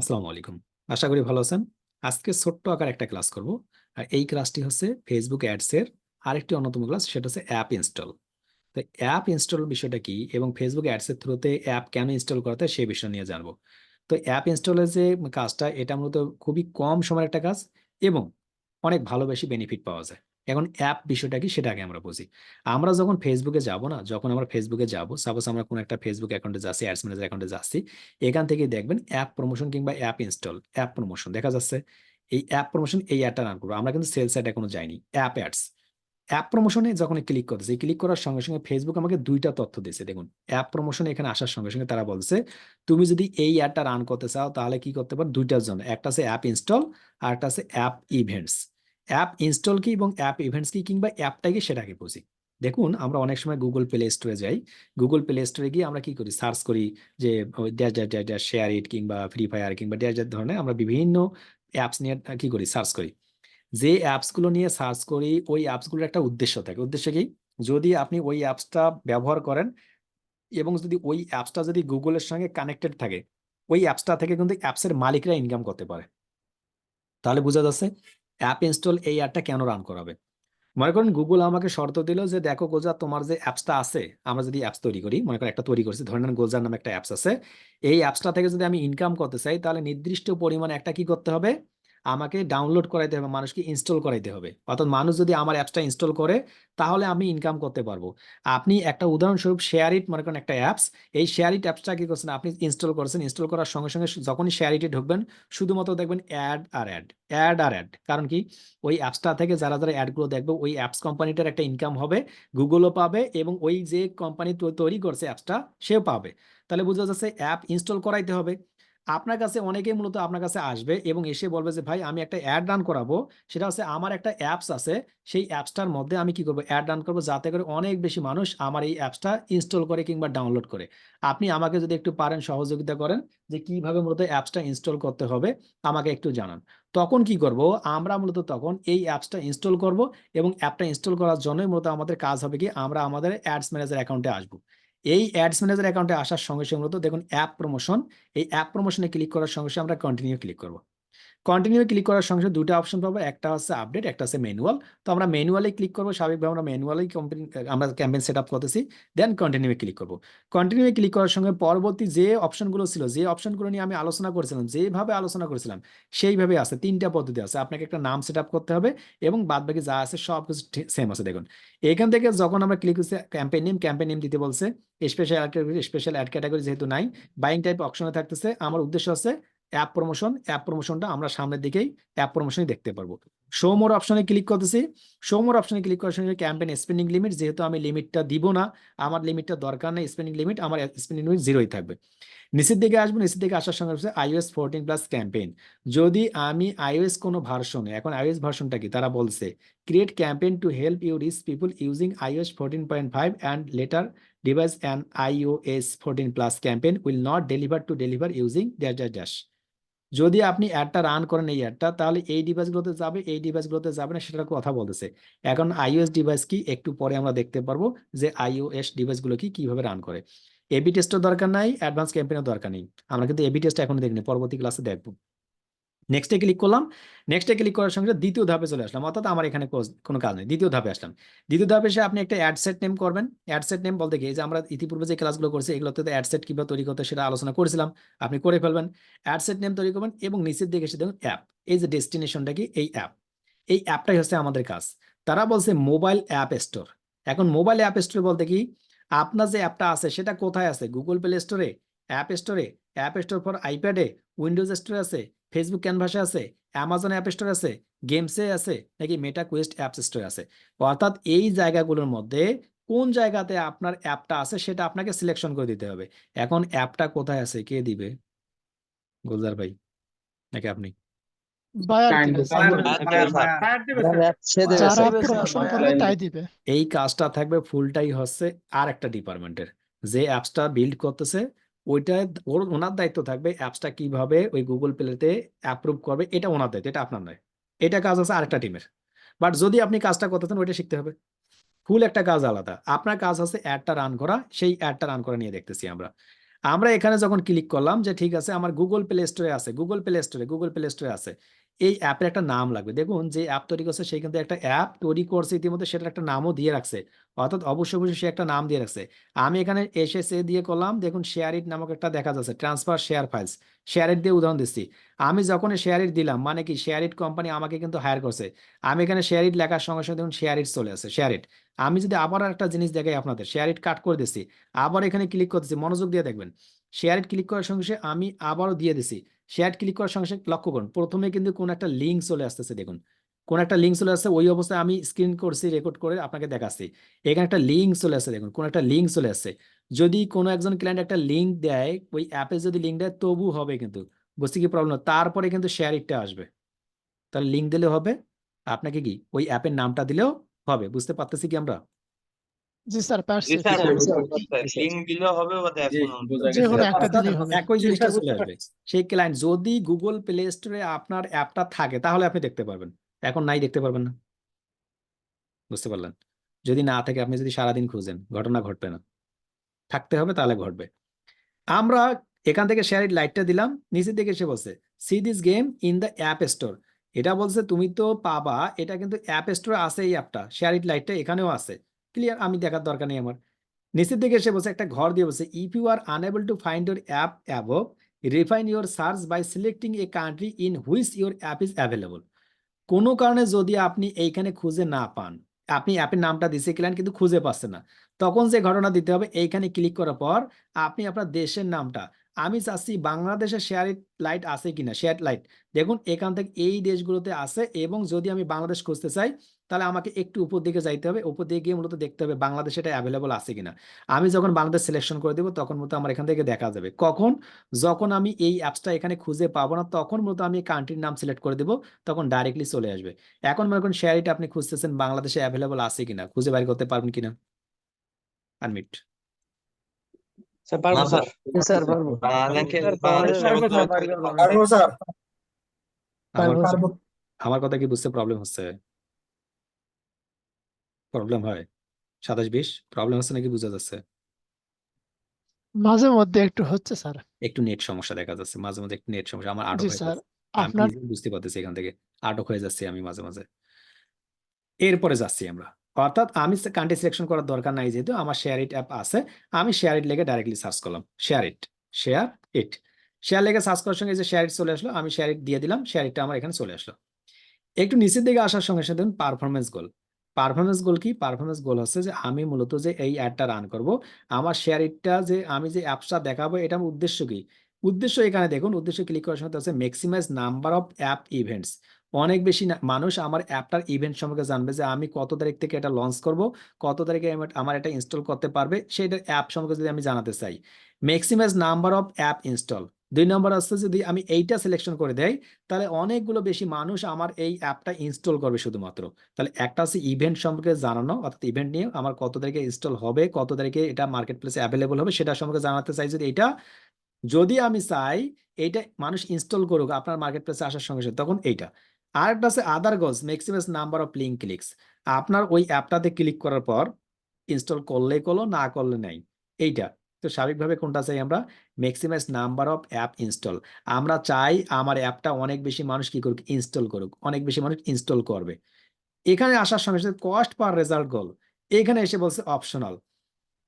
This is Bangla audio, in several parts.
আসসালামু আলাইকুম। আশা করি ভালো আছেন। আজকে ছোট্ট আকার একটা ক্লাস করব। আর এই ক্লাসটি হচ্ছে ফেসবুক অ্যাডস এর আরেকটি অন্যতম ক্লাস, সেটা হচ্ছে অ্যাপ ইনস্টল তো অ্যাপ ইনস্টল বিষয়টা কি এবং ফেসবুক অ্যাডস এর থ্রুতে অ্যাপ কেন ইনস্টল করতে সেই বিষয় নিয়ে জানব। তো অ্যাপ ইনস্টলের যে কাজটা, এটা মূলত খুবই কম সময়ের একটা কাজ এবং অনেক ভালো বেশি বেনিফিট পাওয়া যায়। এখন অ্যাপ বিষয়টা কি সেটা আগে আমরা বুঝি। আমরা যখন ফেসবুকে যাব না, যখন আমরা ফেসবুকে যাব সাপোজ আমরা কোনো একটা ফেসবুক অ্যাকাউন্টে যাচ্ছি অ্যাডস ম্যানেজার অ্যাকাউন্টে যাচ্ছি, এখান থেকে দেখবেন অ্যাপ প্রমোশন কিংবা অ্যাপ ইনস্টল অ্যাপ প্রমোশন দেখা যাচ্ছে। এই অ্যাপ প্রমোশন এই অ্যাডটা রান করব। আমরা কিন্তু সেলস অ্যাড এখনও যাইনি অ্যাপ অ্যাডস অ্যাপ প্রমোশনে যখন ক্লিক করতেছি ক্লিক করার সঙ্গে সঙ্গে ফেসবুক আমাকে দুইটা তথ্য দিয়েছে, দেখুন। অ্যাপ প্রমোশন এখানে আসার সঙ্গে সঙ্গে তারা বলছে, তুমি যদি এই অ্যাডটা রান করতে চাও, তাহলে কি করতে পারো? দুইটার জন্য। একটা আছে অ্যাপ ইনস্টল আর একটা আছে অ্যাপ ইভেন্টস অ্যাপ ইনস্টল কি এবং অ্যাপ ইভেন্টস কি কিংবা অ্যাপটা কি সেটাকে বুঝি। দেখুন, আমরা অনেক সময় গুগল প্লে স্টোরে যাই। গুগল প্লে স্টোরে গিয়ে আমরা কি করি? সার্চ করি যে dash dash dash dash share it কিংবা ফ্রি ফায়ার কিংবা ড্যাশ ড্যাশ ধরনের আমরা বিভিন্ন অ্যাপস নিয়ে কি করি? সার্চ করি। যে অ্যাপসগুলো নিয়ে সার্চ করি, ওই অ্যাপসগুলোর একটা উদ্দেশ্য থাকে। উদ্দেশ্য কি? যদি আপনি ওই অ্যাপসটা ব্যবহার করেন এবং যদি ওই অ্যাপসটা যদি গুগলের সঙ্গে কানেক্টেড থাকে, ওই অ্যাপসটা থেকে কিন্তু অ্যাপসের মালিকরা ইনকাম করতে পারে। তাহলে বোঝা যাচ্ছে অ্যাপ ইনস্টল এই অ্যাপটা কেন রান করাবে? মনে করেন গুগল আমাকে শর্ত দিল যে, দেখো গোজা, তোমার যে অ্যাপসটা আছে, আমরা যদি অ্যাপস তৈরি করি, মনে করেন একটা তৈরি করছি, ধরে নেন গোজার নামে একটা অ্যাপস আছে, এই অ্যাপসটা থেকে যদি আমি ইনকাম করতে চাই, তাহলে নির্দিষ্ট পরিমাণে একটা কি করতে হবে? আমাকে ডাউনলোড করাইতে হবে, মানুষকে ইনস্টল করাইতে হবে। অর্থাৎ মানুষ যদি আমার অ্যাপসটা ইনস্টল করে, তাহলে আমি ইনকাম করতে পারব। আপনি একটা উদাহরণস্বরূপ শেয়ার ইট মনে করেন একটা অ্যাপস এই শেয়ার ইট অ্যাপসটা কি করছেন? আপনি ইনস্টল করেছেন। ইনস্টল করার সঙ্গে সঙ্গে যখনই শেয়ার ইটে ঢুকবেন, শুধুমাত্র দেখবেন অ্যাড আর অ্যাড অ্যাড আর অ্যাড কারণ কি? ওই অ্যাপসটা থেকে যারা যারা অ্যাডগুলো দেখবে, ওই অ্যাপস কোম্পানিটার একটা ইনকাম হবে গুগলও পাবে এবং ওই যে কোম্পানি তৈরি করছে অ্যাপসটা সেও পাবে। তাহলে বোঝা যাচ্ছে অ্যাপ ইনস্টল করাইতে হবে। আপনার কাছে অনেকেই মূলত আপনার কাছে আসবে এবং এসে বলবে যে, ভাই, আমি একটা অ্যাড রান করাবো। সেটা হচ্ছে আমার একটা অ্যাপস আছে। সেই অ্যাপসটার মধ্যে আমি কি করব? অ্যাড রান করব যাতে করে অনেক বেশি মানুষ আমার এই অ্যাপসটা ইনস্টল করে কিংবা ডাউনলোড করে। আপনি আমাকে যদি একটু পারেন, সহযোগিতা করেন যে, কীভাবে মূলত অ্যাপসটা ইনস্টল করতে হবে, আমাকে একটু জানান। তখন কি করব? আমরা মূলত তখন এই অ্যাপসটা ইনস্টল করব এবং অ্যাপটা ইনস্টল করার জন্যই মূলত আমাদের কাজ হবে কি, আমরা আমাদের অ্যাডস ম্যানেজার অ্যাকাউন্টে আসব। এই অ্যাডস ম্যানেজার অ্যাকাউন্টে আসার সঙ্গে সঙ্গে মূলত দেখুন অ্যাপ প্রমোশন এই অ্যাপ প্রমোশনে ক্লিক করার সঙ্গে সঙ্গে আমরা কন্টিনিউ ক্লিক করব। কন্টিনিউ ক্লিক করার সঙ্গে দুটো অপশন পাবো। একটা হচ্ছে আপডেট একটা হচ্ছে ম্যানুয়াল তো আমরা ম্যানুয়ালে ক্লিক করব, স্বাভাবিকভাবে আমরা ম্যানুয়ালি কোম্পানি আমরা ক্যাম্পেইন সেট আপ করতেছি দেন কন্টিনিউ ক্লিক করব। কন্টিনিউ ক্লিক করার সঙ্গে পরবর্তী যে অপশনগুলো ছিল, যে অপশনগুলো নিয়ে আমি আলোচনা করেছিলাম, যেভাবে আলোচনা করেছিলাম, সেইভাবে আছে, তিনটা পদ্ধতি আছে। আপনাকে একটা নাম সেট আপ করতে হবে এবং বাদ বাকি যা আছে সব কিছু সেম আছে। দেখুন, এখান থেকে যখন আমরা ক্লিক করছি ক্যাম্পেইন নেম ক্যাম্পেইন নেম দিতে বলছে স্পেশাল স্পেশাল অ্যাড ক্যাটাগরি যেহেতু নাই বাইং টাইপ অপশনে থাকতেছে। আমার উদ্দেশ্য হচ্ছে অ্যাপ প্রমোশন অ্যাপ প্রমোশনটা আমরা সামনের দিকেই অ্যাপ প্রমোশনই দেখতে পারব। শো মোর অপশনে ক্লিক করতেছি। শো মোর অপশনে ক্লিক করার সঙ্গে ক্যাম্পেইন স্পেন্ডিং লিমিট যেহেতু আমি লিমিটটা দিব না, আমার লিমিটটা দরকার নেই স্পেন্ডিং লিমিট আমার স্পেন্ডিং লিমিট জিরোই থাকবে। নিচের দিকে আসব, নিচের দিকে আসার সঙ্গে হচ্ছে আইওএস ফোরটিন প্লাস ক্যাম্পেইন যদি আমি আইওএস কোনো ভার্সনে এখন আইওএস ভার্সনটা কি? তারা বলছে create campaign to help you reach people using iOS fourteen point five and later device and iOS fourteen plus campaign will not deliver to deliver using dash dash dash যদি আপনি অ্যাডটা রান করেন এই অ্যাডটা তাহলে এই ডিভাইসগুলোতে যাবে, এই ডিভাইসগুলোতে যাবে না, সেটার কথা বলতেছে। এখন আইওএস ডিভাইস কি? একটু পরে আমরা দেখতে পারব যে আইওএস ডিভাইসগুলো কি কীভাবে রান করে। এবি টেস্টের দরকার নাই অ্যাডভান্স ক্যাম্পেনের দরকার নেই। আমরা কিন্তু এবি টেস্ট এখন দেখিনি, পরবর্তী ক্লাসে দেখব। নেক্সটে ক্লিক করলাম। নেক্সটে ক্লিক করার সঙ্গে দ্বিতীয় ধাপে চলে আসলাম। অর্থাৎ আমার এখানে কোনো কাজ নেই। দ্বিতীয় ধাপে আসলাম। দ্বিতীয় ধাপে এসে আপনি একটা অ্যাডসেট নেম করবেন। অ্যাডসেট নেম বলতে গিয়ে যে আমরা ইতিপূর্বে যে ক্লাসগুলো করছি, এগুলোতে অ্যাডসেট কীভাবে তৈরি করতে সেটা আলোচনা করেছিলাম। আপনি করে ফেলবেন। অ্যাডসেট নেম তৈরি করবেন এবং নিচের দিকে এসে দেখুন অ্যাপ এই যে ডেস্টিনেশনটা কি? এই অ্যাপ এই অ্যাপটাই হচ্ছে আমাদের কাজ। তারা বলছে মোবাইল অ্যাপ স্টোর এখন মোবাইল অ্যাপ স্টোর বলতে কি? আপনার যে অ্যাপটা আছে সেটা কোথায় আছে? গুগল প্লে স্টোরে অ্যাপ স্টোরে অ্যাপ স্টোর ফর আইপ্যাডে উইন্ডোজ স্টোরে আছে ফেসবুক ক্যানভাসে আছে অ্যামাজন অ্যাপ স্টোর আছে গেমসে আছে নাকি মেটা কোয়েস্ট অ্যাপ স্টোর আছে? অর্থাৎ এই জায়গাগুলোর মধ্যে কোন জায়গাতে আপনার অ্যাপটা আছে সেটা আপনাকে সিলেকশন করে দিতে হবে। এখন অ্যাপটা কোথায় আছে? কে দিবে? গুলজার ভাই নাকি আপনি? এই কাজটা থাকবে ফুলটাই হচ্ছে আর একটা ডিপার্টমেন্টের যে অ্যাপসটা বিল্ড করতেছে ওইটা ওর ওনার দায়িত্ব থাকবে অ্যাপসটা কীভাবে ওই গুগল প্লেতে অ্যাপ্রুভ করবে, এটা ওনার দায়িত্ব, এটা আপনার নয়। এটা কাজ আছে আরেকটা টিমের বাট যদি আপনি কাজটা করতে চান ওইটা শিখতে হবে। ফুল একটা কাজ আলাদা। আপনার কাজ আছে অ্যাডটা রান করা, সেই অ্যাডটা রান করা নিয়ে দেখতেছি আমরা। আমরা এখানে যখন ক্লিক করলাম যে ঠিক আছে, আমার গুগল প্লে স্টোরে আছে গুগল প্লে স্টোরে গুগল প্লে স্টোরে আছে। এই অ্যাপের একটা নাম লাগবে। দেখুন যে অ্যাপ তৈরি করছে সে কিন্তু একটা অ্যাপ তৈরি করছে, ইতিমধ্যে সেটার একটা নামও দিয়ে রাখছে। অর্থাৎ অবশ্যই অবশ্যই সে একটা নাম দিয়ে রাখছে। আমি এখানে এসে সে দিয়ে করলাম, দেখুন শেয়ার ইট নামক একটা দেখা যাচ্ছে transfer share files share it দিয়ে উদাহরণ দিচ্ছি। আমি যখন শেয়ার ইট দিলাম মানে কি শেয়ার ইট কোম্পানি আমাকে কিন্তু হায়ার করছে। আমি এখানে শেয়ার ইট লেখার সঙ্গে সঙ্গে দেখুন শেয়ার ইট চলে আসে শেয়ার ইট আমি যদি আবার একটা জিনিস দেখাই আপনাদের শেয়ার ইট কাট করে দিচ্ছি। আবার এখানে ক্লিক করতেছি, মনোযোগ দিয়ে দেখবেন। শেয়ার ক্লিক করার সঙ্গে সঙ্গে আমি আবারও দিয়ে দিছি। শেয়ার ক্লিক করার সঙ্গে সঙ্গে লক্ষ্য করুন, প্রথমে কিন্তু কোন একটা লিঙ্ক চলে আসতেছে, দেখুন। কোন একটা লিঙ্ক চলে আসছে ওই অবস্থায় আমি স্ক্রিন করছি রেকর্ড করে আপনাকে দেখাচ্ছি। এখানে একটা লিঙ্ক চলে আসছে, দেখুন, কোন একটা লিঙ্ক চলে আসছে। যদি কোনো একজন ক্লায়েন্ট একটা লিঙ্ক দেয়, ওই অ্যাপে যদি লিঙ্ক দেয়, তবু হবে কিন্তু। বুঝতে কি প্রবলেম তারপরে কিন্তু শেয়ার ইটটা আসবে। তাহলে লিঙ্ক দিলে হবে, আপনাকে কি? ওই অ্যাপের নামটা দিলেও হবে, বুঝতে পারতেছি কি আমরা? জি স্যার পারছি জি স্যার। স্যার, লিঙ্ক দিলেও হবে বা জি, এখন বোঝা যে গেছে। কোনো একটা দিলেই হবে। একই জিনিসটা চলে আসবে। সেই ক্লায়েন্ট যদি গুগল প্লে স্টোরে আপনার অ্যাপটা থাকে তাহলে আপনি দেখতে পারবেন। এখন নাই দেখতে পারবেন না। বুঝতে পারলেন? যদি না থাকে আপনি যদি সারাদিন খুঁজেন ঘটনা ঘটবে না। থাকতে হবে তাহলে ঘটবে। আমরা এখান থেকে শেয়ার লাইটটা দিলাম নিচের দিকে এসে বলছে see this game in the app store এটা বলছে তুমি তো পাবা এটা কিন্তু অ্যাপ স্টোরে আছে এই অ্যাপটা শেয়ার ইট লাইটটা এখানেও আছে। ক্লিয়ার আমি দেখার দরকার নেই আমার। নিচের দিকে এসে বলছে একটা ঘর দিয়ে বলছে if you are unable to find your app above refine your search by selecting a country in which your app is available কোনো কারণে যদি আপনি এইখানে খুঁজে না পান, আপনি অ্যাপের নামটা দিছে ক্লায়েন্ট কিন্তু খুঁজে পাচ্ছেন না, তখন যে ঘটনা দিতে হবে, এইখানে ক্লিক করার পর আপনি আপনার দেশের নামটা, আমি চাচ্ছি বাংলাদেশের শেয়ার লাইট আছে কিনা শেয়ার লাইট দেখুন, এখান থেকে এই দেশগুলোতে আছে এবং যদি আমি বাংলাদেশ খুঁজতে চাই তাহলে আমাকে একটু উপর দিকে যাইতে হবে। উপর দিকে গিয়ে মূলত দেখতে হবে বাংলাদেশে এটা অ্যাভেলেবল আছে কিনা। আমি যখন বাংলাদেশ সিলেকশন করে দেবো তখন মূলত আমার এখান থেকে দেখা যাবে। কখন? যখন আমি এই অ্যাপসটা এখানে খুঁজে পাবো না তখন মূলত আমি কান্ট্রির নাম সিলেক্ট করে দেবো তখন ডাইরেক্টলি চলে আসবে। এখন মনে করেন শেয়ার আপনি খুঁজতেছেন বাংলাদেশে অ্যাভেলেবল আছে কিনা খুঁজে বাইর করতে পারবেন কিনা? আনমিট স্যার, পারব স্যার। স্যার। পারব। বাংলাদেশে স্যার, বাংলাদেশের পারব, মধ্যে স্যার, হয়তো- পারব, পারব স্যার। আমার পারব। আমার কথা কি বুঝতে প্রবলেম হচ্ছে? প্রবলেম হয়। সাতাশ বিশ? প্রবলেম হচ্ছে নাকি বোঝা যাচ্ছে? মাঝে মধ্যে একটু হচ্ছে স্যার। একটু নেট সমস্যা দেখা যাচ্ছে। মাঝে মাঝে একটু নেট সমস্যা। আমার আটক জি হয়ে স্যার। যাচ্ছে। আমি আপনার নিজেই বুঝতে পারতেছি এখান থেকে। আটক হয়ে যাচ্ছি আমি মাঝে মাঝে। এরপরে যাচ্ছি আমরা। অর্থাৎ আমি কান্ট্রি সিলেকশন করার দরকার নাই যেহেতু আমার শেয়ার ইট অ্যাপ আছে। আমি শেয়ার ইট লেগে ডাইরেক্টলি সার্চ করলাম। Share it share it share লেগে সার্চ করার সঙ্গে যে শেয়ার ইট চলে আসলো আমি শেয়ার ইট দিয়ে দিলাম। শেয়ার ইটটা আমার এখানে চলে আসলো। একটু নিচের দিকে আসার সঙ্গে সঙ্গে দেখুন পারফরমেন্স গোল পারফরমেন্স গোল কি? পারফরমেন্স গোল হচ্ছে যে আমি মূলত যে এই অ্যাডটা রান করব, আমার শেয়ার ইটটা যে আমি যে অ্যাপসটা দেখাবো এটা আমার উদ্দেশ্য কি? উদ্দেশ্য এখানে দেখুন, উদ্দেশ্য ক্লিক করার সময় হচ্ছে maximize number of app events অনেক বেশি মানুষ আমার অ্যাপটার ইভেন্ট সম্পর্কে জানবে যে আমি কত তারিখ থেকে এটা লঞ্চ করব, কত তারিখে আমার- এটা ইনস্টল করতে পারবে, সেটা অ্যাপ সম্পর্কে যদি আমি জানাতে চাই। Maximize number of app install দুই নম্বর আসছে যদি আমি এইটা সিলেকশন করে দেই, তাহলে অনেকগুলো বেশি মানুষ আমার এই অ্যাপটা ইনস্টল করবে শুধুমাত্র। তাহলে একটা হচ্ছে ইভেন্ট সম্পর্কে জানানো, অর্থাৎ ইভেন্ট নিয়ে আমার কত তারিখে ইনস্টল হবে, কত তারিখে এটা মার্কেট প্লেসে অ্যাভেলেবল হবে, সেটা সম্পর্কে জানাতে চাই যদি এটা। যদি আমি চাই এইটা মানুষ ইনস্টল করুক, আপনার মার্কেট প্লেসে আসার সঙ্গে সঙ্গে, তখন এইটা। আর একটা আছে other goals maximize number of link clicks আপনার ওই অ্যাপটাতে ক্লিক করার পর ইনস্টল করলে করল, না করলে নাই। এইটা। তো স্বাভাবিকভাবে কোনটা চাই আমরা? Maximize number of app install আমরা চাই আমার অ্যাপটা অনেক বেশি মানুষ কি করুক ইনস্টল করুক, অনেক বেশি মানুষ ইনস্টল করবে। এখানে আসার সঙ্গে সঙ্গে কস্ট পার রেজাল্ট গোল এখানে এসে বলছে অপশনাল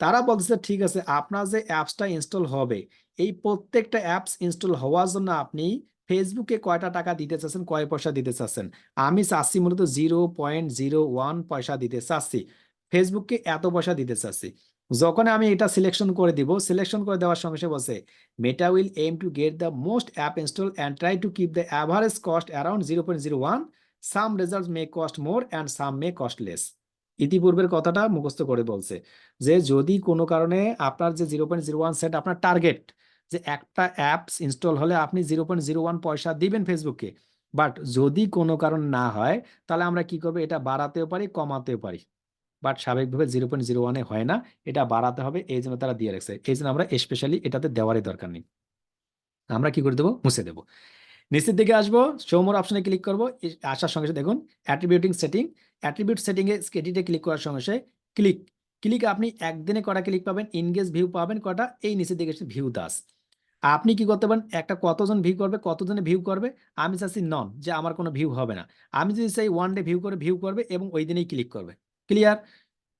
তারা বলছে ঠিক আছে, আপনার যে অ্যাপসটা ইনস্টল হবে, এই প্রত্যেকটা অ্যাপস ইনস্টল হওয়ার জন্য আপনি ফেসবুকে কয়টা টাকা দিতে চাচ্ছেন, কয় পয়সা দিতে চাচ্ছেন? আমি চাচ্ছি মূলত জিরো পয়েন্ট জিরো ওয়ান পয়সা দিতে চাচ্ছি। ফেসবুককে এত পয়সা দিতে চাচ্ছি। যখন আমি এটা সিলেকশন করে দিব সিলেকশন করে দেওয়ার সঙ্গে সঙ্গে বসে Meta will aim to get the most app install and try to keep the average cost around zero point zero one some result may cost more and some may cost less ইতিপূর্বের কথাটা মুখস্থ করে বলছে যে, যদি কোনো কারণে আপনার যে zero point zero one set আপনার টার্গেট যে একটা অ্যাপস ইনস্টল হলে আপনি জিরো পয়েন্ট জিরো ওয়ান পয়সা দিবেন ফেসবুকে বাট যদি কোনো কারণ না হয়, তাহলে আমরা কি করব? এটা বাড়াতেও পারি, কমাতেও পারি। বাট স্বাভাবিকভাবে জিরো পয়েন্ট জিরো ওয়ানে হয় না। এটা বাড়াতে হবে, এই জন্য তারা দিয়ে রাখছে। এই জন্য আমরা স্পেশালি এটাতে দেওয়ারই দরকার নেই। আমরা কি করে দেবো? মুছে দেবো। নিচের দিকে আসব শোমোর অপশনে ক্লিক করব আসার সঙ্গে সঙ্গে দেখুন অ্যাট্রিবিউটিং সেটিং অ্যাট্রিবিউট সেটিং এ স্কেটিতে ক্লিক করার সঙ্গে সঙ্গে ক্লিক ক্লিক আপনি একদিনে কটা ক্লিক পাবেন? ইনগেজ ভিউ পাবেন কটা? এই নিচের দিকে ভিউ দাস আপনি কি করতে পারেন? একটা কতজন ভিউ করবে? কতজনে ভিউ করবে? আমি চাচ্ছি নন যে আমার কোনো ভিউ হবে না। আমি যদি চাই ওয়ান ডে ভিউ করে ভিউ করবে এবং ওই দিনেই ক্লিক করবে। ক্লিয়ার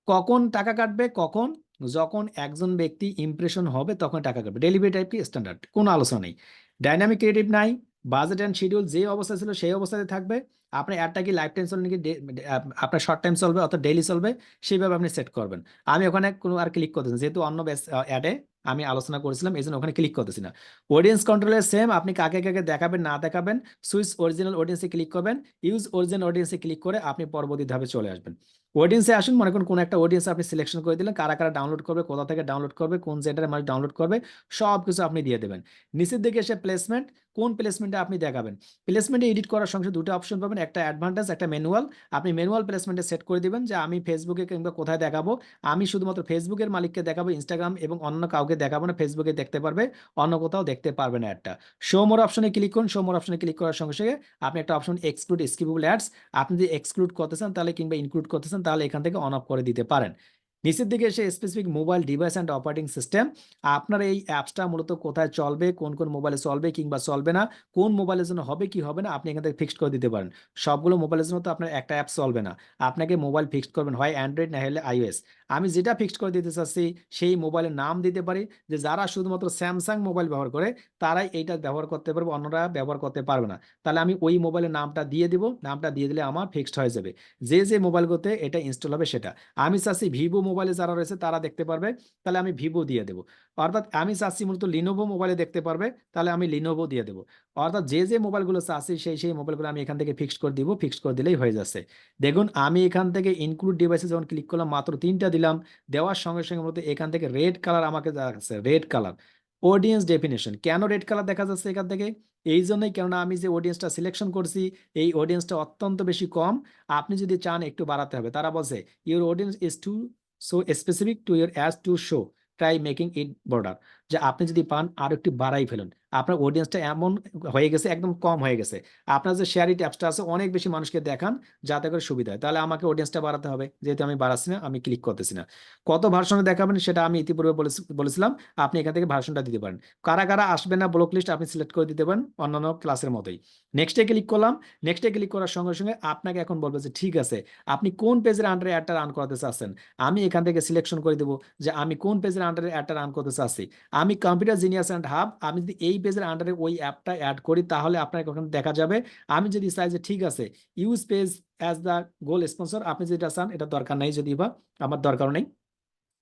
কখন টাকা কাটবে? কখন? যখন একজন ব্যক্তি ইমপ্রেশন হবে, তখন টাকা কাটবে। ডেলিভারি টাইপ কি? স্ট্যান্ডার্ড কোনো আলোচনা নেই। ডাইনামিক ক্রিয়েটিভ নাই। বাজেট অ্যান্ড শিডিউল যে অবস্থা ছিল, সেই অবস্থাতে থাকবে। আপনার অ্যাডটা কি? লাইফ টাইম চলবে নাকি? আপনার শর্ট টাইম চলবে অর্থাৎ ডেইলি চলবে, সেইভাবে আপনি সেট করবেন। আমি ওখানে কোনো আর ক্লিক করতেছি যেহেতু অন্য অ্যাডে আমি আলোচনা করেছিলাম এই জন্য ওখানে ক্লিক করতেছি না। অডিয়েন্স কন্ট্রোলের সেম আপনি কাকে কাকে দেখাবেন, না দেখাবেন সুইচ অরিজিনাল অডিয়েন্সে ক্লিক করবেন ইউজ অরিজিনাল অডিয়েন্সে ক্লিক করে আপনি পরবর্তী ধাপে চলে আসবেন। অডিয়েন্সে আসুন, মনে করুন কোন একটা অডিয়েন্স আপনি সিলেকশন করে দিলেন, কারা কারা ডাউনলোড করবে, কোথা থেকে ডাউনলোড করবে, কোন জেন্ডারের মানুষ ডাউনলোড করবে সব কিছু আপনি দিয়ে দেবেন। নিচের দিকে এসে প্লেসমেন্ট কোন প্লেসমেন্টে আপনি দেখাবেন? প্লেসমেন্টে এডিট করার সঙ্গে দুটো অপশন পাবেন, একটা অ্যাডভান্টেজ একটা ম্যানুয়াল আপনি ম্যানুয়াল প্লেসমেন্টে সেট করে দিবেন যে আমি ফেসবুকে কিংবা কোথায় দেখাবো? আমি শুধুমাত্র ফেসবুকের মালিককে দেখাবো ইনস্টাগ্রাম এবং অন্য কাউকে দেখাবো না ফেসবুকে দেখতে পারবে, অন্য কোথাও দেখতে পারবে না একটা শো মোর অপশনে ক্লিক করুন শো মোর অপশনে ক্লিক করার সঙ্গে সঙ্গে আপনি একটা অপশন এক্সক্লুড স্কিপেবল অ্যাডস আপনি যদি এক্সক্লুড করতে চান, তাহলে কিংবা ইনক্লুড করতে চান, তাহলে এখান থেকে অন অফ করে দিতে পারেন। নিচের দিকে এসে specific mobile device and operating system আপনার এই অ্যাপসটা মূলত কোথায় চলবে, কোন কোন মোবাইলে চলবে কিংবা চলবে না, কোন মোবাইলের জন্য হবে, কি হবে না, আপনি এখান থেকে ফিক্সড করে দিতে পারেন। সবগুলো মোবাইলের জন্য তো আপনার একটা অ্যাপ চলবে না। আপনাকে মোবাইল ফিক্সড করবেন হয় অ্যান্ড্রয়েড না হলে আইওএস আমি যেটা ফিক্সড করে দিতে চাচ্ছি, সেই মোবাইলের নাম দিতে পারি, যে যারা শুধুমাত্র স্যামসাং মোবাইল ব্যবহার করে, তারাই এইটা ব্যবহার করতে পারবে, অন্যরা ব্যবহার করতে পারবে না। তাহলে আমি ওই মোবাইলের নামটা দিয়ে দিব, নামটা দিয়ে দিলে আমার ফিক্সড হয়ে যাবে। যে যে মোবাইলগুলোতে এটা ইনস্টল হবে সেটা। আমি চাচ্ছি ভিভো মোবাইলে যারা রয়েছে, তারা দেখতে পারবে, তাহলে আমি ভিভো দিয়ে দেবো। অর্থাৎ আমি চাচ্ছি মূলত লিনোভো মোবাইলে দেখতে পারবে, তাহলে আমি লিনোভো দিয়ে দেবো। অর্থাৎ যে যে মোবাইলগুলো চাচ্ছি, সেই সেই মোবাইলগুলো আমি এখান থেকে ফিক্সড করে দিব ফিক্সড করে দিলেই হয়ে যাচ্ছে। দেখুন, আমি এখান থেকে ইনক্লুড ডিভাইসে যখন ক্লিক করলাম, মাত্র তিনটা দিলাম, দেওয়ার সঙ্গে সঙ্গে মূলত এখান থেকে রেড কালার আমাকে দেখাচ্ছে রেড কালার অডিয়েন্স ডেফিনেশন কেন রেড কালার দেখা যাচ্ছে এখান থেকে? এই জন্যই কেননা আমি যে অডিয়েন্সটা সিলেকশন করছি, এই অডিয়েন্সটা অত্যন্ত বেশি কম। আপনি যদি চান একটু বাড়াতে হবে, তারা বলছে your audience is too so specific to your as to show try making it broader যে আপনি যদি পান আর একটু বাড়াই ফেলুন। আপনার অডিয়েন্সটা এমন হয়ে গেছে, একদম কম হয়ে গেছে। আপনার যে শেয়ারিট অ্যাপসটা আছে, অনেক বেশি মানুষকে দেখান, যাতে করে সুবিধা হয়। তাহলে আমাকে অডিয়েন্সটা বাড়াতে হবে। যেহেতু আমি বাড়াচ্ছি না, আমি ক্লিক করতেছি না। কত ভার্সনে দেখাবেন সেটা আমি ইতিপূর্বে বলেছিলাম, আপনি এখান থেকে ভার্সনটা দিতে পারেন। কারা কারা আসবে না ব্লক লিস্ট আপনি সিলেক্ট করে দিতে পারেন, অন্যান্য ক্লাসের মতোই। নেক্সটে ক্লিক করলাম নেক্সটে ক্লিক করার সঙ্গে সঙ্গে আপনাকে এখন বলবে যে, ঠিক আছে, আপনি কোন পেজের আন্ডারে অ্যাডটা রান করতে চাচ্ছেন? আমি এখান থেকে সিলেকশন করে দেবো যে, আমি কোন পেজের আন্ডারে অ্যাডটা রান করতে চাচ্ছি? আমি কম্পিউটার জিনিয়াস অ্যান্ড হাব আমি যদি এই পেজের আন্ডারে ওই অ্যাপটা অ্যাড করি, তাহলে আপনাকে ওখানে দেখা যাবে। আমি যদি চাই যে ঠিক আছে use page as the goal sponsor আপনি যেটা চান, এটা দরকার নেই যদি বা, আমার দরকার নেই।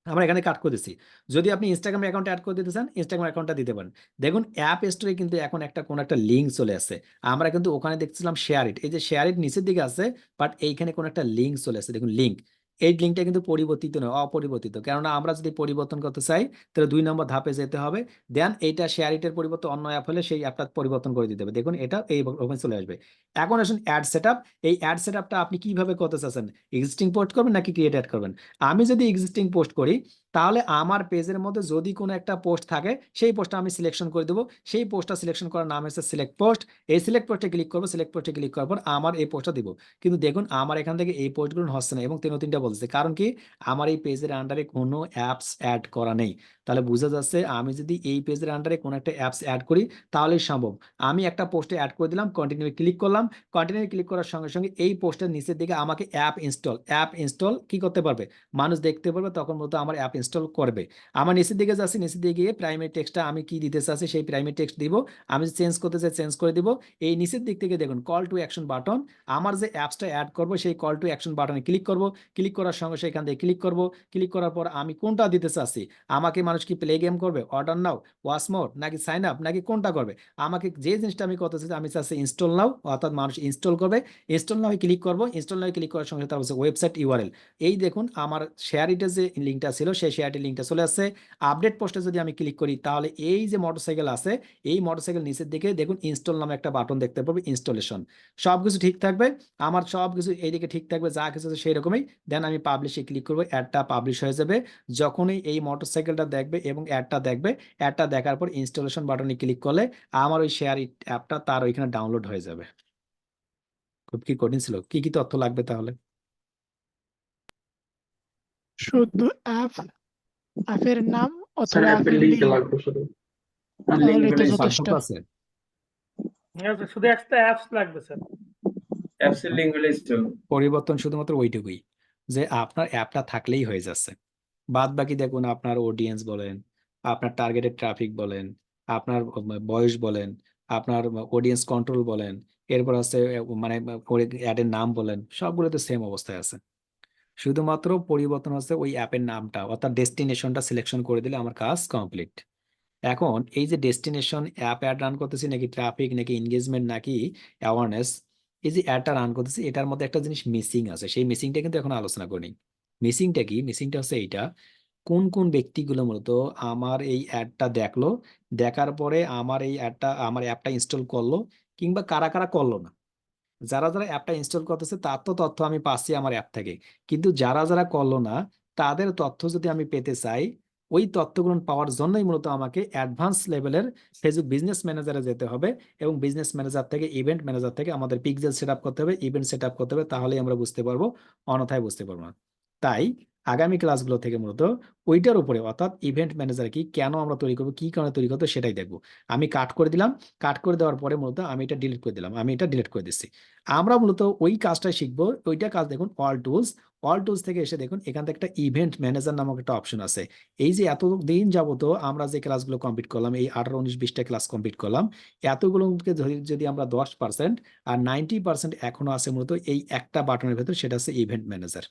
আমরা এখানে কাট করে দিচ্ছি যদি আপনি ইনস্টাগ্রাম অ্যাকাউন্ট অ্যাড করে দিতে চান ইনস্টাগ্রাম অ্যাকাউন্টটা দিতে পারেন। দেখুন অ্যাপ স্টোরে কিন্তু এখন একটা, কোন একটা লিঙ্ক চলে আসে আমরা কিন্তু ওখানে দেখছিলাম শেয়ার ইট এই যে শেয়ার ইট নিচের দিকে আছে বাট এইখানে কোন একটা লিঙ্ক চলে আসছে। দেখুন লিঙ্ক এই লিঙ্কটা কিন্তু পরিবর্তিত নয়, অপরিবর্তিত। কেননা আমরা যদি পরিবর্তন করতে চাই, তাহলে দুই নম্বর ধাপে যেতে হবে। দেন এইটা শেয়ার ইটের পরিবর্তন অন্য অ্যাপ হলে সেই অ্যাপটা পরিবর্তন করে দিতে হবে। দেখুন, এটা এই রকম চলে আসবে। এখন আসুন অ্যাড সেট এই অ্যাড সেট আপনি কীভাবে করতে চাচ্ছেন? এক্সিস্টিং পোস্ট করবেন নাকি ক্রিয়েট অ্যাড করবেন? আমি যদি এক্সিস্টিং পোস্ট করি তাহলে আমার পেজের মধ্যে যদি কোনো একটা পোস্ট থাকে, সেই পোস্টটা আমি সিলেকশন করে দেবো। সেই পোস্টটা সিলেকশন করার নাম হচ্ছে সিলেক্ট পোস্ট এই সিলেক্ট পোস্টে ক্লিক করব সিলেক্ট পোস্টে ক্লিক করার পর আমার এই পোস্টটা দিব। কিন্তু দেখুন, আমার এখান থেকে এই পোস্টগুলো হচ্ছে না এবং তিন তিনটা বলছে কারণ কি? আমার এই পেজের আন্ডারে কোনো অ্যাপস অ্যাড করা নেই। তাহলে বোঝা যাচ্ছে আমি যদি এই পেজের আন্ডারে কোনো একটা অ্যাপস অ্যাড করি, তাহলেই সম্ভব। আমি একটা পোস্টে অ্যাড করে দিলাম কন্টিনিউ ক্লিক করলাম। কন্টিনিউ ক্লিক করার সঙ্গে সঙ্গে এই পোস্টের নিচের দিকে আমাকে অ্যাপ ইনস্টল অ্যাপ ইনস্টল কি করতে পারবে? মানুষ দেখতে পারবে, তখন মতো আমার অ্যাপ ইনস্টল করবে। আমার নিচের দিকে যাচ্ছি, নিচের দিকে গিয়ে প্রাইমারি টেক্সটটা আমি কি দিতে চাচ্ছি সেই প্রাইমারি টেক্সট দিব। আমি চেঞ্জ করতে চাই চেঞ্জ করে দিব। এই নিচের দিক থেকে দেখুন কল টু অ্যাকশন বাটন আমার যে অ্যাপসটা অ্যাড করব, সেই কল টু অ্যাকশন বাটনে ক্লিক করব। ক্লিক করার সঙ্গে সেখান থেকে ক্লিক করব। ক্লিক করার পর আমি কোনটা দিতে চাচ্ছি? আমাকে মানুষ কি প্লে গেম করবে? অর্ডার নাও ওয়াশ মোর নাকি সাইন আপ নাকি কোনটা করবে? আমাকে যে জিনিসটা আমি করতে চাচ্ছি, আমি চাচ্ছি ইনস্টল নাও অর্থাৎ মানুষ ইনস্টল করবে। ইনস্টল নাও ক্লিক করব। ইনস্টল নাও ক্লিক করার সঙ্গে তারপর ওয়েবসাইট ইউআরএল এই দেখুন, আমার শেয়ার ইটের যে লিঙ্কটা ছিল, সেই শেয়ার ইটের লিঙ্কটা চলে আসছে। আপডেট পোস্টে যদি আমি ক্লিক করি, তাহলে এই যে মোটরসাইকেল আছে, এই মোটরসাইকেল নিচের দিকে দেখুন ইনস্টল নামে একটা বাটন দেখতে পাবো ইনস্টলেশন সব কিছু ঠিক থাকবে, আমার সব কিছু এইদিকে ঠিক থাকবে, যা কিছু আছে সেই রকমই দেন আমি পাবলিশে ক্লিক করব অ্যাডটা পাবলিশ হয়ে যাবে। যখনই এই মোটরসাইকেলটা দেখবে এবং অ্যাডটা দেখবে অ্যাডটা দেখার পর ইনস্টলেশন বাটনে ক্লিক করলে আমার ওই শেয়ার অ্যাপটা তার ওইখানে ডাউনলোড হয়ে যাবে। খুব কি কঠিন ছিল? কি কি তথ্য লাগবে তাহলে? শুধু অ্যাপ অ্যাপের নাম অথবা লিঙ্ক? লিঙ্ক লাগবে শুধু। লিঙ্ক যথেষ্ট। আছে? হ্যাঁ শুধু একটা অ্যাপস লাগবে স্যার অ্যাপস এর লিঙ্ক হলেই পরিবর্তন শুধুমাত্র ওইটুকুই যে আপনার অ্যাপটা থাকলেই হয়ে যাচ্ছে। বাদ বাকি দেখুন আপনার অডিয়েন্স বলেন আপনার টার্গেটেড ট্রাফিক বলেন আপনার বয়স বলেন আপনার অডিয়েন্স কন্ট্রোল বলেন এরপর আছে মানে অ্যাডের নাম বলেন সবগুলো তো সেম অবস্থায় আছে। শুধুমাত্র পরিবর্তন হচ্ছে ওই অ্যাপের নামটা, অর্থাৎ ডেস্টিনেশনটা সিলেকশন করে দিলে আমার কাজ কমপ্লিট এখন এই যে ডেস্টিনেশন অ্যাপ অ্যাড রান করতেছি নাকি ট্রাফিক নাকি এনগেজমেন্ট নাকি অ্যাওয়ারনেস এই যে অ্যাডটা রান করতেছি, এটার মধ্যে একটা জিনিস মিসিং আছে। সেই মিসিংটা কিন্তু এখন আলোচনা করিনি। মিসিংটা কি? মিসিংটা হচ্ছে এইটা, কোন কোন ব্যক্তিগুলো মূলত আমার এই অ্যাডটা দেখল, দেখার পরে আমার এই অ্যাডটা আমার অ্যাপটা ইনস্টল করল, কিংবা কারা কারা করল না? যারা যারা অ্যাপটা ইনস্টল করতেছে, তার তো তথ্য আমি পাচ্ছি আমার অ্যাপ থেকে। কিন্তু যারা যারা করল না, তাদের তথ্য যদি আমি পেতে চাই, ওই তথ্যগুলো পাওয়ার জন্যই মূলত আমাকে অ্যাডভান্স লেভেলের ফেসবুক বিজনেস ম্যানেজারে যেতে হবে এবং বিজনেস ম্যানেজার থেকে ইভেন্ট ম্যানেজার থেকে আমাদের পিকজেল সেট করতে হবে ইভেন্ট সেট করতে হবে, তাহলেই আমরা বুঝতে পারব, অন্যথায় বুঝতে পারব না। তাই আগামী ক্লাসগুলো থেকে মূলত ওইটার উপরে, অর্থাৎ ইভেন্ট ম্যানেজার কি, কেন আমরা তৈরি করব, কি কারণে তৈরি করব সেটাই দেখব। আমি কাট করে দিলাম কাট করে দেওয়ার পরে মূলত আমি এটা ডিলিট করে দিলাম, আমি এটা ডিলিট করে দিচ্ছি। আমরা মূলত ওই কাজটাই শিখব, ওইটা কাজ দেখুন অল টুলস অল টুলস থেকে এসে দেখুন, এখান থেকে একটা ইভেন্ট ম্যানেজার নামক একটা অপশন আছে। এই যে এত দিন যাবত আমরা যে ক্লাসগুলো কমপ্লিট করলাম, এই আঠারো, উনিশ বিশটা ক্লাস কমপ্লিট করলাম, এতগুলোকে যদি আমরা দশ পার্সেন্ট আর নাইনটি পার্সেন্ট এখনও আছে মূলত এই একটা বাটনের ভেতর, সেটা হচ্ছে ইভেন্ট ম্যানেজার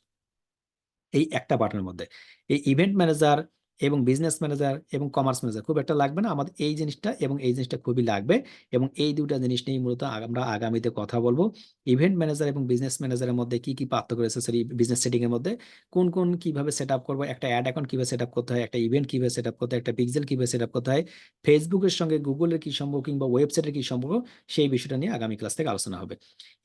এই একটা বাটনের মধ্যে। এই ইভেন্ট ম্যানেজার এবং বিজনেস ম্যানেজার এবং কমার্স ম্যানেজার খুব একটা লাগবে না। আমাদের এই জিনিসটা এবং এই জিনিসটা খুবই লাগবে এবং এই দুটা জিনিস নিয়ে মূলত আমরা আগামীতে কথা বলব। ইভেন্ট ম্যানেজার এবং বিজনেস ম্যানেজারের মধ্যে কি কি পার্থক্য রয়েছে? সরি বিজনেস সেটিং এর মধ্যে কোন কোন কীভাবে সেট আপ করব? একটা অ্যাড অ্যাকাউন্ট কীভাবে সেট আপ করতে হয়? একটা ইভেন্ট কীভাবে সেট আপ করতে হয়? একটা পিক্সেল কীভাবে সেট আপ করতে হয়? ফেসবুকের সঙ্গে গুগলের কি সম্পর্ক কিংবা ওয়েবসাইটের কি সম্পর্ক? সেই বিষয়টা নিয়ে আগামী ক্লাস থেকে আলোচনা হবে।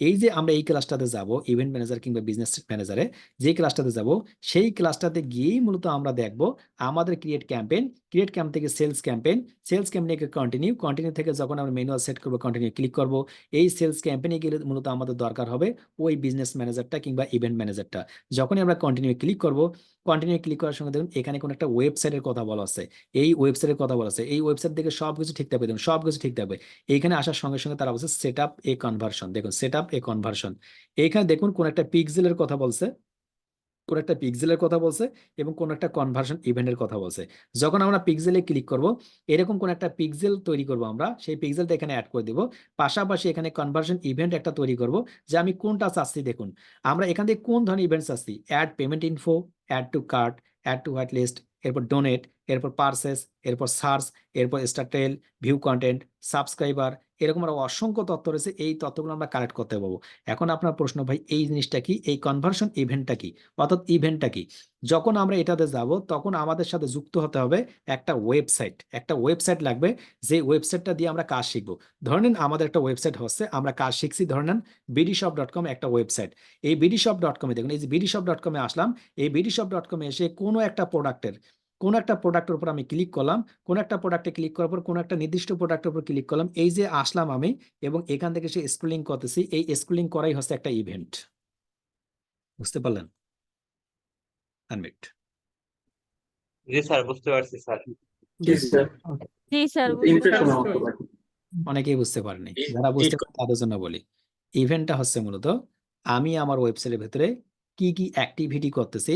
এই যে আমরা এই ক্লাসটাতে যাব ইভেন্ট ম্যানেজার কিংবা বিজনেস ম্যানেজারে যে ক্লাসটাতে যাব, সেই ক্লাসটাতে গিয়েই মূলত আমরা দেখব আমাদের ক্রিয়েট ক্যাম্পেইন ক্রিয়েট ক্যাম্প থেকে সেলস ক্যাম্পেইন সেলস ক্যাম্পেইনে কন্টিনিউ কন্টিনিউ থেকে যখন আমরা ম্যানুয়াল সেট করব কন্টিনিউ ক্লিক করব, এই সেলস ক্যাম্পেইনে গেলে মূলত আমাদের দরকার হবে ওই বিজনেস ম্যানেজারটা কিংবা ইভেন্ট ম্যানেজারটা যখনই আমরা কন্টিনিউ ক্লিক করব কন্টিনিউ ক্লিক করার সঙ্গে দেখুন, এখানে কোনো একটা ওয়েবসাইটের কথা বলা আছে। এই ওয়েবসাইটের কথা বলা আছে। এই ওয়েবসাইট থেকে সব কিছু ঠিক থাকবে, দেখুন সব কিছু ঠিক থাকবে। এইখানে আসার সঙ্গে সঙ্গে তারা বলছে সেট আপ এ কনভার্সন দেখুন সেট আপ এ কনভার্সন এইখানে দেখুন, কোন একটা পিক্সেলের কথা বলছে। কোন একটা পিক্সেলের কথা বলছে এবং কোন একটা কনভার্সন ইভেন্টের কথা বলছে। যখন আমরা পিক্সেলে ক্লিক করব, এরকম কোন একটা পিক্সেল তৈরি করব আমরা, সেই পিক্সেলটা এখানে অ্যাড করে দেব। পাশাপাশি এখানে কনভার্সন ইভেন্ট একটা তৈরি করব যে আমি কোনটা চাচ্ছি দেখুন। আমরা এখান থেকে কোন ধরনের ইভেন্ট চাচ্ছি? Add payment info add to cart add to white list এরপর ডোনেট এরপর পার্সেস এরপর সার্চ এরপর স্টারটেল ভিউ কন্টেন্ট সাবস্ক্রাইবার এরকম আরও অসংখ্য তথ্য রয়েছে, এই তত্ত্বগুলো আমরা কালেক্ট করতে পারব। এখন আপনার প্রশ্ন, ভাই, এই জিনিসটা কি? এই কনভার্সন ইভেন্টটা কি? অর্থাৎ ইভেন্টটা কি? যখন আমরা এটাতে যাব, তখন আমাদের সাথে যুক্ত হতে হবে একটা ওয়েবসাইট একটা ওয়েবসাইট লাগবে, যে ওয়েবসাইটটা দিয়ে আমরা কাজ শিখব। ধরে নিন আমাদের একটা ওয়েবসাইট হচ্ছে, আমরা কাজ শিখছি, ধরে নেন বিডিশপ ডট কম একটা ওয়েবসাইট এই বিডিশপ ডট কমে দেখুন, এই যে বিডিশপ ডট কমে আসলাম, এই বিডিশপ ডট কমে এসে কোনো একটা প্রোডাক্টের কোন একটা প্রোডাক্টের উপর আমি ক্লিক করলাম কোন একটা প্রোডাক্টে ক্লিক করার পর কোন একটা নির্দিষ্ট প্রোডাক্টের উপর ক্লিক করলাম এই যে আসলাম আমি এবং এখান থেকে সে স্ক্রলিং করতেছি এই স্ক্রলিং করাই হচ্ছে একটা ইভেন্ট বুঝতে পারলেন? আনমিট জি স্যার বুঝতে পারছি স্যার। জি স্যার। জি স্যার বুঝতে ইমপ্রেশন পারছি। হতে পারে অনেকেই বুঝতে পারেনি। যারা বুঝতে পারে তাদের জন্য বলি। ইভেন্টটা হচ্ছে মূলত আমি আমার ওয়েবসাইটের ভেতরে কি কি অ্যাক্টিভিটি করতেছি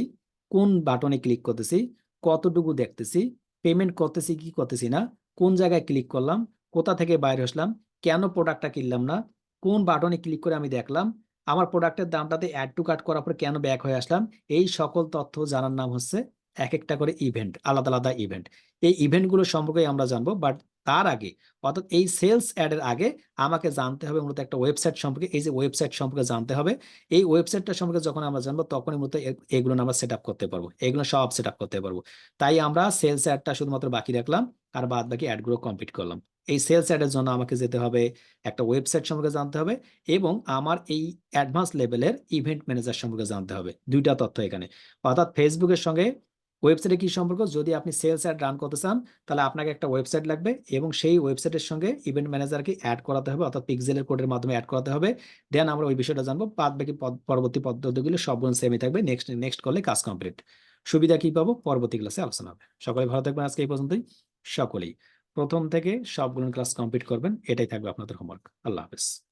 কোন বাটনে ক্লিক করতেছি কতটুকু দেখতেছি পেমেন্ট করতেছি কি করতেছি না, কোন জায়গায় ক্লিক করলাম, কোথা থেকে বাইরে আসলাম, কেন প্রোডাক্টটা কিনলাম না, কোন বাটনে ক্লিক করে আমি দেখলাম, আমার প্রোডাক্টের দামটাতে অ্যাড টু কাট করার পর কেন ব্যাক হয়ে আসলাম, এই সকল তথ্য জানার নাম হচ্ছে এক একটা করে ইভেন্ট আলাদা আলাদা ইভেন্ট এই ইভেন্টগুলো সম্পর্কে আমরা জানব বাট তার আগে অর্থাৎ এই সেলস অ্যাডের আগে আমাকে জানতে হবে মূলত একটা ওয়েবসাইট সম্পর্কে। এই যে ওয়েবসাইট সম্পর্কে জানতে হবে, এই ওয়েবসাইটটা সম্পর্কে যখন আমরা জানব, তখনই মূলত এগুলো আমরা সেট করতে পারব। এগুলো সব সেট করতে পারব। তাই আমরা সেলস অ্যাডটা শুধুমাত্র বাকি রাখলাম আর বাদ বাকি অ্যাডগুলো কমপ্লিট করলাম। এই সেলস অ্যাডের জন্য আমাকে যেতে হবে, একটা ওয়েবসাইট সম্পর্কে জানতে হবে এবং আমার এই অ্যাডভান্স লেভেলের ইভেন্ট ম্যানেজার সম্পর্কে জানতে হবে। দুইটা তথ্য এখানে। অর্থাৎ ফেসবুকের সঙ্গে ওয়েবসাইটে কি সম্পর্ক? যদি আপনি সেলস অ্যাড রান করতে চান, তাহলে আপনাকে একটা ওয়েবসাইট লাগবে এবং সেই ওয়েবসাইটের সঙ্গে ইভেন্ট ম্যানেজারকে অ্যাড করাতে হবে, অর্থাৎ পিক্সেলের কোডের মাধ্যমে অ্যাড করাতে হবে। দেন আমরা ওই বিষয়টা জানব। বাদ বাকি পরবর্তী পদ্ধতিগুলো সবগুলো সেমই থাকবে। নেক্সট নেক্সট করলে কাজ কমপ্লিট সুবিধা কি পাবো? পরবর্তী ক্লাসে আলোচনা হবে। সকলে ভালো থাকবেন আজকে এই পর্যন্তই। সকলেই প্রথম থেকে সবগুলো ক্লাস কমপ্লিট করবেন। এটাই থাকবে আপনাদের হোমওয়ার্ক আল্লাহ হাফেজ।